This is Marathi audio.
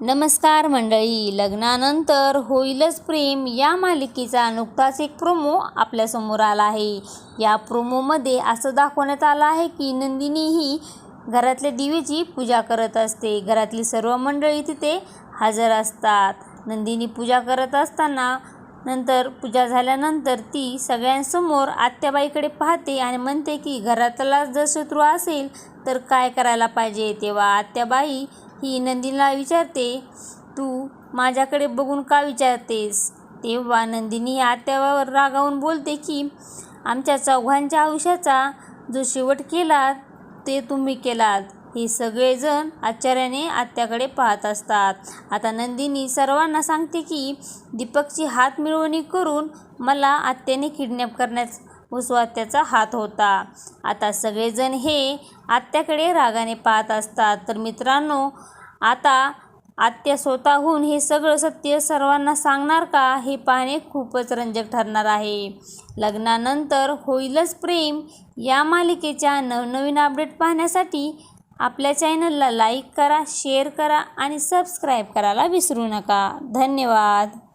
नमस्कार मंडळी लग्नानंतर होईलच प्रेम. या मालिकेचा नुकताच एक प्रोमो आपल्यासमोर आला आहे. या प्रोमोमध्ये असं दाखवण्यात आलं आहे की नंदिनी ही घरातल्या दिवेची पूजा करत असते. घरातली सर्व मंडळी तिथे हजर असतात. नंदिनी पूजा करत असताना नंतर पूजा झाल्यानंतर ती सगळ्यांसमोर आत्याबाईकडे पाहते आणि म्हणते की घरातला जर शत्रू असेल तर काय करायला पाहिजे? तेव्हा आत्याबाई ही नंदिनीला विचारते तू माझ्याकडे बघून का विचारतेस? तेव्हा नंदिनी आत्यावर रागावून बोलते की आमच्या चौघांच्या आयुष्याचा जो शेवट केला ते तुम्ही केलात. हे सगळेजण आश्चर्याने आत्याकडे पाहत असतात. आता नंदिनी सर्वांना सांगते की दीपकची हात मिळवणी करून मला आत्याने किडनॅप करण्यास उसवा हात होता. आता सगळेजण हे आत्याकडे रागाने पाहत असतात. तर मित्रांनो आता आत्या स्वतःहून हे सगळं सत्य सर्वांना सांगणार का? हे पाहणे खूपच रंजक ठरणार आहे. लग्नानंतर होईलच प्रेम. या मालिकेच्या नवनवीन अपडेट पाहण्यासाठी आपल्या चॅनलला लाईक करा शेअर करा आणि सबस्क्राईब करायला विसरू नका. धन्यवाद.